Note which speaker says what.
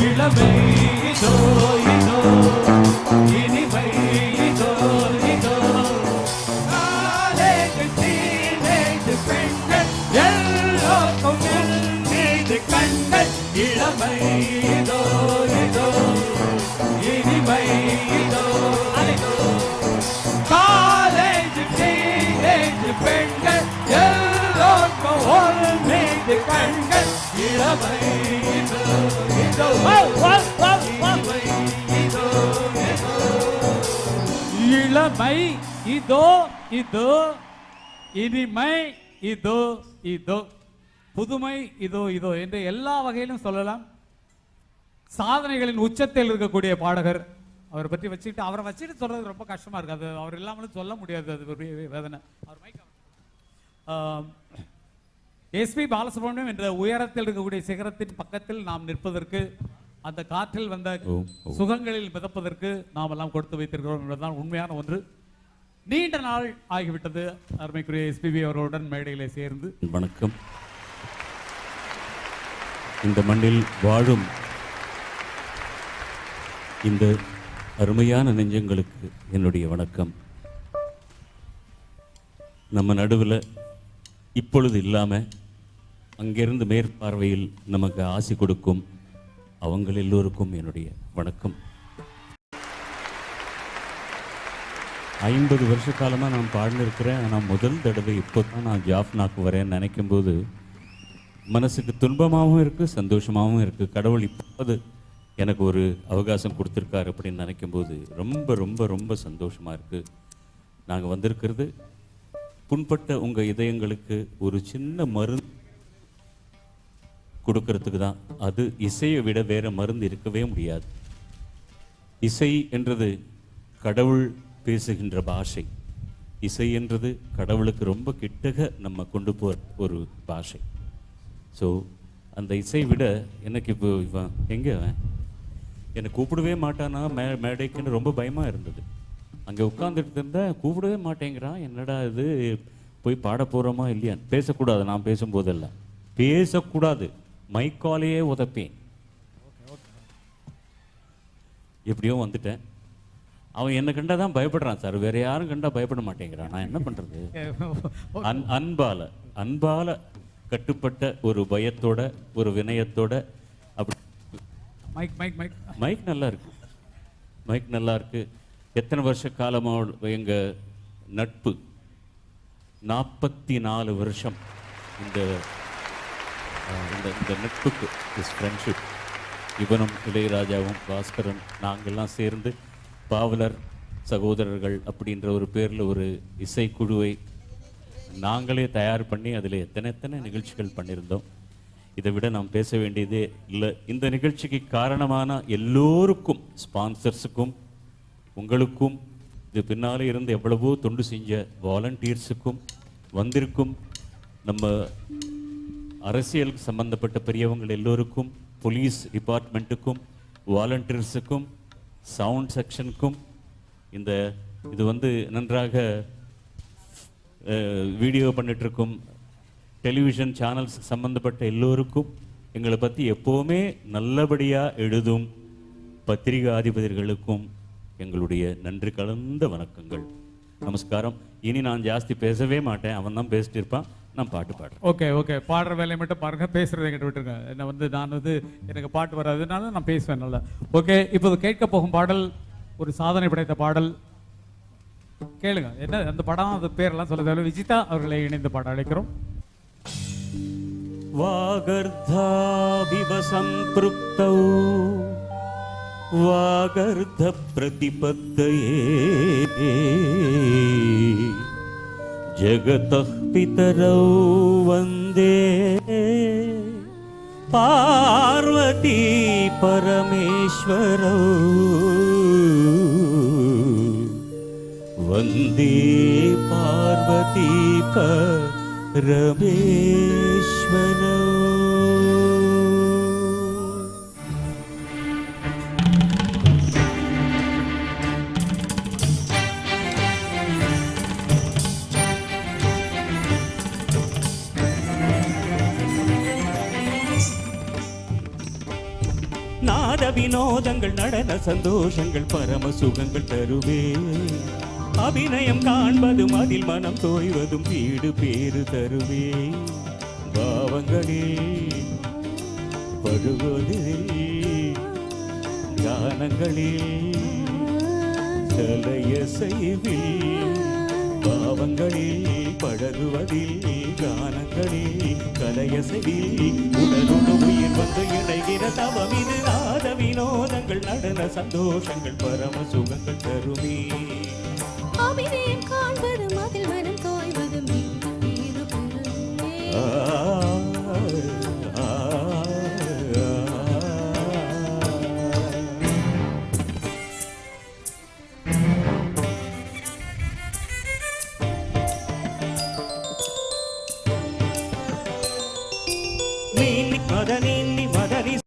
Speaker 1: இளமை இதோ இதோ இனிமை இதோ இதோ பெண்கள் எல்லோருக்கும் கண்கள் இளமை இதோ மை இதோ இதோ இனிமை இதோ இதோ. புதுமை இதோ இதோ என்று எல்லா வகையிலும் சொல்லலாம். சாதனைகளின் உச்சத்தில் இருக்கக்கூடிய பாடகர் அவரை பற்றி வச்சுக்கிட்டு அவரை வச்சுட்டு சொல்றது ரொம்ப கஷ்டமா இருக்கு. அது அவர் இல்லாமலும் சொல்ல முடியாது. அது வேதனை. அவர் மைக் எஸ்பி பாலசுப்ரமணியம் என்ற உயரத்தில் இருக்கக்கூடிய சிகரத்தின் பக்கத்தில் நாம் நிற்பதற்கு அந்த காற்றில் வந்த. சுகங்களில் மிதப்பதற்கு நாம் எல்லாம் கொடுத்து வைத்திருக்கிறோம் என்பதுதான் உண்மையான ஒன்று. நீண்ட நாள் ஆகிவிட்டது. அருமைக்குரிய எஸ்பிபி அவர்களுடன் மேடையிலே சேர்ந்து.
Speaker 2: வணக்கம். இந்த மண்ணில் வாழும் இந்த அருமையான நெஞ்சங்களுக்கு என்னுடைய வணக்கம். நம்ம நடுவில் இப்பொழுது இல்லாமல் அங்கிருந்து மேற்பார்வையில் நமக்கு ஆசி கொடுக்கும் அவங்கள் எல்லோருக்கும் என்னுடைய வணக்கம். ஐம்பது வருஷ காலமாக நான் பாடினிருக்கிறேன். ஆனால் முதல் தடவை இப்போ தான் நான் ஜாஃப்னாக்கு வரேன்னு நினைக்கும்போது மனசுக்கு துன்பமாகவும் இருக்குது சந்தோஷமாகவும் இருக்குது கடவுள் இப்போது எனக்கு ஒரு அவகாசம் கொடுத்துருக்காரு அப்படின்னு நினைக்கும்போது ரொம்ப ரொம்ப ரொம்ப சந்தோஷமாக இருக்குது நாங்கள் வந்திருக்கிறது புண்பட்ட உங்கள் இதயங்களுக்கு ஒரு சின்ன மருந்து கொடுக்கறதுக்கு தான் அது இசையை விட வேற மருந்து இருக்கவே முடியாது. இசை என்றது கடவுள் பேசுகின்ற பாஷை. இசை என்றது கடவுளுக்கு ரொம்ப கிட்டக நம்ம கொண்டு போகிற ஒரு பாஷை. ஸோ அந்த இசை விட எனக்கு இப்போ இவன் எங்கே அவன்? என்னை கூப்பிடவே மாட்டானா? மே மேடைக்குன்னு ரொம்ப பயமாக இருந்தது. அங்கே உட்காந்துட்டு இருந்தேன் கூப்பிடவே மாட்டேங்கிறான். என்னடா இது? போய் பாட போகிறோமா இல்லையா பேசக்கூடாது. நான் பேசும்போதெல்லாம். பேசக்கூடாது. மைக்காலேயே உதப்பேன். எப்படியோ வந்துட்டேன். அவன் என்னை கண்டா தான் பயப்படுறான் சார். வேற யாரும் கண்டா பயப்பட மாட்டேங்கிறான். நான் என்ன பண்றது? அன் அன்பால அன்பால கட்டுப்பட்ட ஒரு பயத்தோட ஒரு வினயத்தோட அப்படி
Speaker 1: மைக் மைக் மைக்
Speaker 2: மைக் நல்லா இருக்கு. மைக் நல்லா இருக்கு. எத்தனை வருஷ காலமாக எங்க நட்பு? நாற்பத்தி நாலு வருஷம் இந்த இந்த இந்த நட்புக்கு இஸ் ஃப்ரெண்ட்ஷிப் இவனும் இளையராஜாவும் பாஸ்கரன் நாங்கள்லாம் சேர்ந்து பாவலர் சகோதரர்கள் அப்படின்ற ஒரு பேரில் ஒரு இசைக்குழுவை நாங்களே தயார் பண்ணி அதில் எத்தனை எத்தனை நிகழ்ச்சிகள் பண்ணியிருந்தோம். இதை விட நாம் பேச வேண்டியதே இல்லை. இந்த நிகழ்ச்சிக்கு காரணமான எல்லோருக்கும் ஸ்பான்சர்ஸுக்கும் உங்களுக்கும் இது பின்னாலே இருந்து எவ்வளவோ தொண்டு செஞ்ச வாலண்டியர்ஸுக்கும் வந்திருக்கும் நம்ம அரசியல் சம்பந்தப்பட்ட பெரியவங்கள் எல்லோருக்கும் போலீஸ் டிபார்ட்மெண்ட்டுக்கும் வாலண்டியர்ஸுக்கும் சவுண்ட் செக்ஷனுக்கும் இந்த இது வந்து நன்றாக வீடியோ பண்ணிட்டுருக்கும் டெலிவிஷன் சேனல்ஸ் சம்பந்தப்பட்ட எல்லோருக்கும் எங்களை பற்றி எப்போவுமே நல்லபடியாக எழுதும் பத்திரிகாதிபதிகளுக்கும் எங்களுடைய நன்றி கலந்த வணக்கங்கள். நமஸ்காரம். இனி நான் ஜாஸ்தி பேசவே மாட்டேன். அவன் தான் பேசிட்டு இருப்பான். நான் பாட்டு பாடுறேன்.
Speaker 1: ஓகே ஓகே பாடுற வேலையை மட்டும் பாருங்க. பேசுறதை எங்கிட்ட விட்டுருங்க. என்ன வந்து நான் வந்து எனக்கு பாட்டு வராதுனால நான் பேசுவேன் நல்லா. ஓகே இப்போ கேட்க போகும் பாடல் ஒரு சாதனை படைத்த பாடல். கேளுங்க. என்ன அந்த படம் அந்த பேரெல்லாம் சொல்ல தேவை விஜிதா அவர்களை இணைந்து பாட அழைக்கிறோம்.
Speaker 2: வாகர்தாவிவ சம்பிருப்தௌ வாகர்த பிரதிபத்தையே. జగత పితరౌ వందే. పార్వతీ పరమేశ్వరౌ. వందే పార్వతీ పరమేశ్వరౌ. வினோதங்கள் நடன சந்தோஷங்கள் பரம சுகங்கள் தருவே. அபிநயம் காண்பதும் அதில் மனம் தோய்வதும் வீடு பேறு தருவே. பாவங்களே படுவதில் கானங்களில் தலைய செய்வில் பாவங்களில் படகுவதில் கானங்களில் கலையசைவில் உடலுடன் உயிர் வந்து இணைகிற தவம் இதுதான் வினோதங்கள் நடன சந்தோஷங்கள் பரம சுகங்கள் தருமே
Speaker 3: அபிநயம்